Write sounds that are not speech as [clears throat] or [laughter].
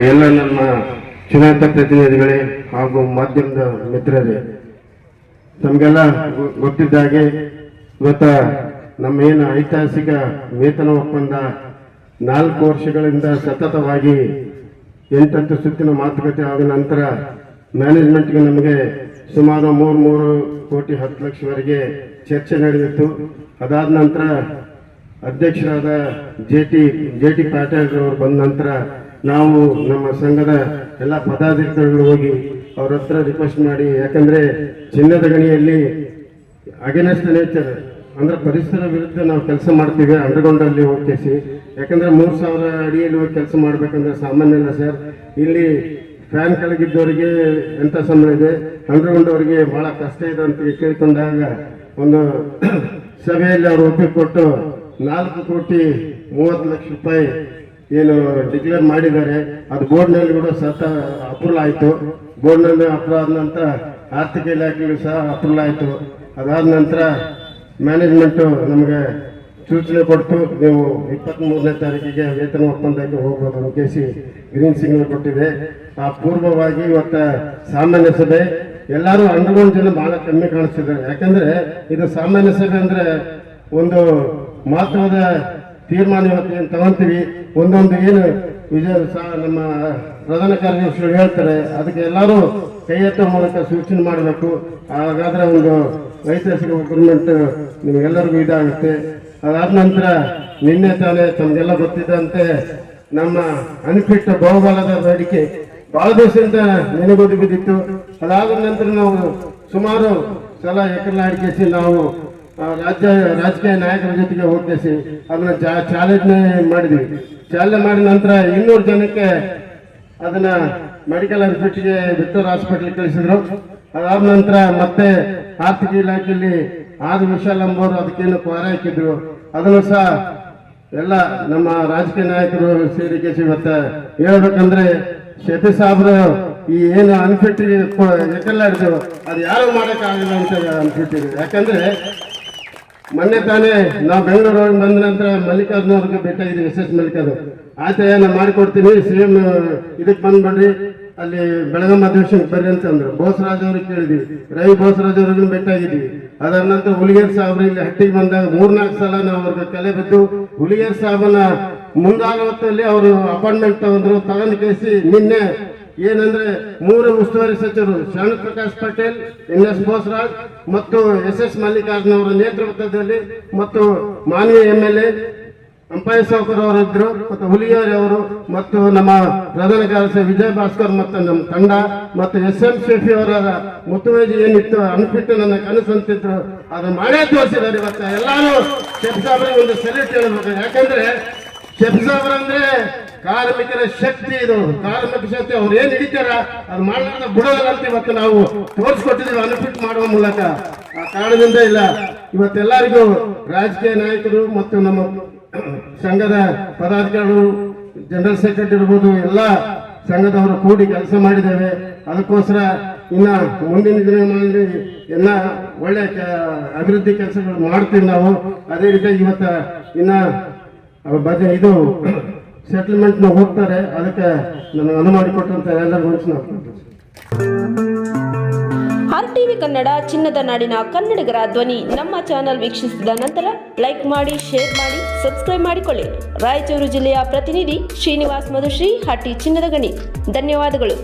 ಎಲ್ಲ ನಮ್ಮ ಚುನಾಯಿತ ಪ್ರತಿನಿಧಿಗಳೇ ಹಾಗೂ ಮಾಧ್ಯಮದ ಮಿತ್ರರೇ, ತಮಗೆಲ್ಲ ಗೊತ್ತಿದ್ದ ಹಾಗೆ ಇವತ್ತ ನಮ್ಮ ಏನು ಐತಿಹಾಸಿಕ ವೇತನ ಒಪ್ಪಂದ ನಾಲ್ಕು ವರ್ಷಗಳಿಂದ ಸತತವಾಗಿ ಎಂಟತ್ತು ಸುತ್ತಿನ ಮಾತುಕತೆ ಆದ ನಂತರ ಮ್ಯಾನೇಜ್ಮೆಂಟ್ಗೆ ನಮಗೆ ಸುಮಾರು ಮೂರು ಮೂರು ಕೋಟಿ ಹತ್ತು ಲಕ್ಷವರೆಗೆ ಚರ್ಚೆ ನಡೆದಿತ್ತು. ಅದಾದ ನಂತರ ಅಧ್ಯಕ್ಷರಾದ J T J T Patil ಅವರು ಬಂದ ನಂತರ ನಾವು ನಮ್ಮ ಸಂಘದ ಎಲ್ಲ ಪದಾಧಿಕಾರಿಗಳು ಹೋಗಿ ಅವ್ರ ಹತ್ರ ರಿಕ್ವೆಸ್ಟ್ ಮಾಡಿ, ಯಾಕಂದ್ರೆ ಚಿನ್ನದ ಗಣಿಯಲ್ಲಿ ಅಗೇನೆಸ್ಟ್ ನೇಚರ್ ಅಂದ್ರೆ ಪರಿಸರ ವಿರುದ್ಧ ನಾವು ಕೆಲಸ ಮಾಡ್ತೀವಿ ಅಂಡರ್ಗ್ರೌಂಡ್ ಅಲ್ಲಿ ಹೋಗ್ತೇಸಿ ಯಾಕಂದ್ರೆ ಮೂರ್ ಸಾವಿರ ಅಡಿಯಲ್ಲಿ ಹೋಗಿ ಕೆಲಸ ಮಾಡ್ಬೇಕಂದ್ರೆ ಸಾಮಾನ್ಯ ಅಲ್ಲ ಸರ್ ಇಲ್ಲಿ ಫ್ಯಾನ್ ಕೆಳಗಿದ್ದವರಿಗೆ ಎಂತ ಸಂಬಳ ಇದೆ? ಅಂಡರ್ಗ್ರೌಂಡ್ ಅವರಿಗೆ ಬಹಳ ಕಷ್ಟ ಇದೆ ಅಂತ ಕೇಳ್ಕೊಂಡಾಗ ಒಂದು [clears throat] ಸಭೆಯಲ್ಲಿ ಅವರು ಒಪ್ಪಿಕೊಟ್ಟು ನಾಲ್ಕು ಕೋಟಿ ಮೂವತ್ತು ಲಕ್ಷ ರೂಪಾಯಿ ಏನು ಡಿಕ್ಲೇರ್ ಮಾಡಿದ್ದಾರೆ. ಅದು ಬೋರ್ಡ್ನಲ್ಲಿ ಕೂಡ ಸತ ಅಪ್ರೂವಲ್ ಆಯಿತು. ಬೋರ್ಡ್ನಲ್ಲಿ ಅಪ್ರೂವ್ ಆದ ನಂತರ ಆರ್ಥಿಕ ಇಲಾಖೆಗೂ ಸಹ ಅಪ್ರೂವಲ್ ಆಯಿತು. ಅದಾದ ನಂತರ ಮ್ಯಾನೇಜ್ಮೆಂಟು ನಮಗೆ ಸೂಚನೆ ಕೊಟ್ಟು ನೀವು ಇಪ್ಪತ್ತ್ ಮೂರನೇ ತಾರೀಕಿಗೆ ವೇತನ ಒಪ್ಪಂದಕ್ಕೆ ಹೋಗ್ಬೋದು ಸಿ ಗ್ರೀನ್ ಸಿಗ್ನಲ್ ಕೊಟ್ಟಿದೆ. ಆ ಪೂರ್ವವಾಗಿ ಇವತ್ತು ಸಾಮಾನ್ಯ ಸಭೆ. ಎಲ್ಲರೂ ಅಂಡರ್ಗ್ರೌಂಡ್ ಜನ ಭಾಳ ಕಮ್ಮಿ ಕಾಣಿಸ್ತಿದ್ದಾರೆ. ಯಾಕಂದರೆ ಇದು ಸಾಮಾನ್ಯ ಸಭೆ ಅಂದರೆ ಒಂದು ಮಹತ್ವದ ತೀರ್ಮಾನ ಇವತ್ತು ಏನು ತಗೊಂತೀವಿ. ಒಂದೊಂದು ಏನು ವಿಜಯ ನಮ್ಮ ಪ್ರಧಾನ ಕಾರ್ಯದರ್ಶಿಗಳು ಹೇಳ್ತಾರೆ ಅದಕ್ಕೆ ಎಲ್ಲರೂ ಕೈ ಎತ್ತುವ ಮೂಲಕ ಸೂಚನೆ ಮಾಡಬೇಕು. ಹಾಗಾದ್ರೆ ಒಂದು ಐತಿಹಾಸಿಕ ಗೌರ್ಮೆಂಟ್ ನಿಮಗೆಲ್ಲರಿಗೂ ಇದಾಗುತ್ತೆ. ಅದಾದ ನಂತರ ನಿನ್ನೆ ತಾನೇ ತಮಗೆಲ್ಲ ಗೊತ್ತಿದ್ದಂತೆ ನಮ್ಮ ಅನ್ಫಿಟ್ ಬಹುಬಲದ ಬೇಡಿಕೆ. ಬಹಳ ದಿವಸದಿಂದ ನೆನೆಗೋದಿ ಬಿದ್ದಿತ್ತು. ಅದಾದ ನಂತರ ನಾವು ಸುಮಾರು ಸಲ ಎಕರ್ಲಾಡಿಕೆಸಿ ನಾವು ಆ, ರಾಜ್ಯ, ರಾಜಕೀಯ ನಾಯಕರ ಜೊತೆಗೆ ಹೋಗ್ತೇಸಿ. ಅದನ್ನ ಚಾಲನೆ ಮಾಡಿದ್ವಿ. ಚಾಲನೆ ಮಾಡಿದ ನಂತರ ಇನ್ನೂರು ಜನಕ್ಕೆ ಅದನ್ನ ಮೆಡಿಕಲ್ ಹಾಸ್ಪಿಟ್ಲಿಗೆ ವಿಕ್ಟೋರ್ ಹಾಸ್ಪಿಟ್ಲ್ ಕಳಿಸಿದ್ರು. ಅದಾದ ನಂತರ ಮತ್ತೆ ಆರ್ಥಿಕ ಇಲಾಖೆಯಲ್ಲಿ ಆದ ವಿಶಾಲ್ ಅಂಬೋರು ಅದಕ್ಕೇನು ಕೋರ ಹಾಕಿದ್ರು. ಅದನ್ನು ಸಹ ಎಲ್ಲ ನಮ್ಮ ರಾಜಕೀಯ ನಾಯಕರು ಸೇರಿಕೆ ಇವತ್ತ ಹೇಳ್ಬೇಕಂದ್ರೆ ಶೆಟ್ಟಿ ಸಾಬ್ರು ಈ ಏನು ಅನ್ಫಿಟ್ ಎಕಲ್ಲಾಡಿದ್ರು, ಅದು ಯಾರು ಮಾಡಕ್ಕಾಗಲ್ಲ ಅಂತ ಅನ್ಫಿಟ್ಟಿದ್ರು ಯಾಕಂದ್ರೆ ಮೊನ್ನೆ ತಾನೇ ನಾವು ಬೆಂಗಳೂರು ಬಂದ ನಂತರ ಮಲ್ಲಿಕಾರ್ಜುನ ಅವ್ರಿಗೆ ವಿಶೇಷ ಎಸ್ ಎಸ್ ಮಲ್ಲಿಕಾರ್ಜುನ್. ಆಯ್ತಾ ನಾನು ಮಾಡಿಕೊಡ್ತೀನಿ ಸೇಮ್ ಇದಕ್ಕೆ ಬಂದ್ಬಿಡ್ರಿ. ಅಲ್ಲಿ ಬೆಳಗಾಂ ಅಧಿವೇಶನಕ್ಕೆ ಬರ್ರಿ ಅಂತ ಅಂದ್ರು. ಬೋಸರಾಜ್ ಅವ್ರಿಗೆ ಕೇಳಿದ್ವಿ. ರವಿ ಬೋಸರಾಜ್ ಅವ್ರಿಗೂ ಭೇಟಿಯಾಗಿದ್ದೀವಿ ಅದರ ನಂತರ ಹುಲಿಗೇರ್ ಸಾಹೇಬ್ರು ಇಲ್ಲಿ ಹಟ್ಟಿಗೆ ಬಂದಾಗ ಮೂರ್ನಾಲ್ಕು ಸಲ ನಾವು ಅವ್ರಿಗೆ ತಲೆ ಬಿದ್ದು ಹುಲಿಗೇರ್ ಸಾಹೇಬನ ಮುಂದಾದ ಹೊತ್ತಲ್ಲಿ ಅವರು ಅಪಾಯಿಂಟ್ಮೆಂಟ್ ತಗೊಂಡ್ರು, ತಗೊಂಡು ಕಳಿಸಿ ನಿನ್ನೆ ಏನಂದ್ರೆ ಮೂರು ಉಸ್ತುವಾರಿ ಸಚಿವರು ಶರಣ ಪ್ರಕಾಶ್ ಪಟೇಲ್, ಎನ್ ಎಸ್ ಬೋಸರಾಜ್ ಮತ್ತು ಎಸ್ ಎಸ್ ಮಲ್ಲಿಕಾರ್ಜುನ ಅವರ ನೇತೃತ್ವದಲ್ಲಿ ಮತ್ತು ಮಾನ್ಯ M L A Ampaya Savukar ಅವರು ಇದ್ರು ಮತ್ತು ಹುಲಿಯಾರಿ ಅವರು ಮತ್ತು ನಮ್ಮ ಪ್ರಧಾನ ಕಾರ್ಯದರ್ಶಿ ವಿಜಯ್ ಭಾಸ್ಕರ್ ಮತ್ತು ನಮ್ಮ ತಂಡ ಮತ್ತು ಎಸ್ ಎಂ ಶೆಟ್ಟಿ ಅವರ ಮುತುವೇಜಿ ಏನಿತ್ತು ಅನ್ಫಿಟ್ ನನ್ನ ಕನಸು ಅಂತಿದ್ರು ಅದು ಮಾಡೇ ತೋರಿಸಿದ್ದಾರೆ ಇವತ್ತು. ಎಲ್ಲಾರು ಶೆಫ್ ಸಾಬ್ರಿಗೆ ಒಂದು ಸೆಲ್ಯೂಟ್ ಹೇಳ್ಬೇಕು. ಯಾಕಂದ್ರೆ ಶೆಫ್ ಸಾಬ್ರ ಅಂದ್ರೆ ಕಾರ್ಮಿಕರ ಶಕ್ತಿ ಇದು. ಕಾರ್ಮಿಕ ಶಕ್ತಿ ಅವ್ರು ಏನ್ ಹಿಡಿತಾರ, ಅದು ಮಾಡಲಾರ್ದ ಬಿಡೋಲ್ಲ ಅಂತ ಇವತ್ತು ನಾವು ತೋರಿಸ್ಕೊಟ್ಟಿದ್ದೀವಿ ಅನುಫಿಟ್ ಮಾಡುವ ಮೂಲಕ. ಆ ಕಾರಣದಿಂದ ಇಲ್ಲ. ಇವತ್ತೆಲ್ಲರಿಗೂ ರಾಜಕೀಯ ನಾಯಕರು ಮತ್ತು ನಮ್ಮ [clears throat] ಸಂಘದ ಪದಾಧಿಕಾರಿಗಳು, ಜನರಲ್ ಸೆಕ್ರೆಟರಿ ಇರ್ಬೋದು, ಎಲ್ಲ ಸಂಘದವರು ಕೂಡಿ ಕೆಲಸ ಮಾಡಿದ್ದೇವೆ. ಅದಕ್ಕೋಸ್ಕರ ಇನ್ನ ಮುಂದಿನ ದಿನಗಳಲ್ಲಿ ಎಲ್ಲ ಒಳ್ಳೆ ಅಭಿವೃದ್ಧಿ ಕೆಲಸಗಳು ಮಾಡ್ತೀವಿ ನಾವು. ಅದೇ ರೀತಿ ಇವತ್ತ ಇನ್ನ ಇದು [clears throat] ಸೆಟಲ್ಮೆಂಟ್ ಹೋಗ್ತಾರೆ, ಅದಕ್ಕೆ ನನಗೆ ಅನು ಮಾಡಿಕೊಟ್ಟಂತ ಎಲ್ಲರಿಗೂ ವಂಚನೆ ಆರ್ ಟಿವಿ ಕನ್ನಡ, ಚಿನ್ನದ ನಾಡಿನ ಕನ್ನಡಿಗರ ಧ್ವನಿ ನಮ್ಮ ಚಾನೆಲ್ ವೀಕ್ಷಿಸಿದ ನಂತರ ಲೈಕ್ ಮಾಡಿ ಶೇರ್ ಮಾಡಿ ಸಬ್ಸ್ಕ್ರೈಬ್ ಮಾಡಿಕೊಳ್ಳಿ. ರಾಯಚೂರು ಜಿಲ್ಲೆಯ ಪ್ರತಿನಿಧಿ ಶ್ರೀನಿವಾಸ್ ಮಧುಶ್ರೀ ಹಟ್ಟಿ ಚಿನ್ನದ ಗಣಿ. ಧನ್ಯವಾದಗಳು.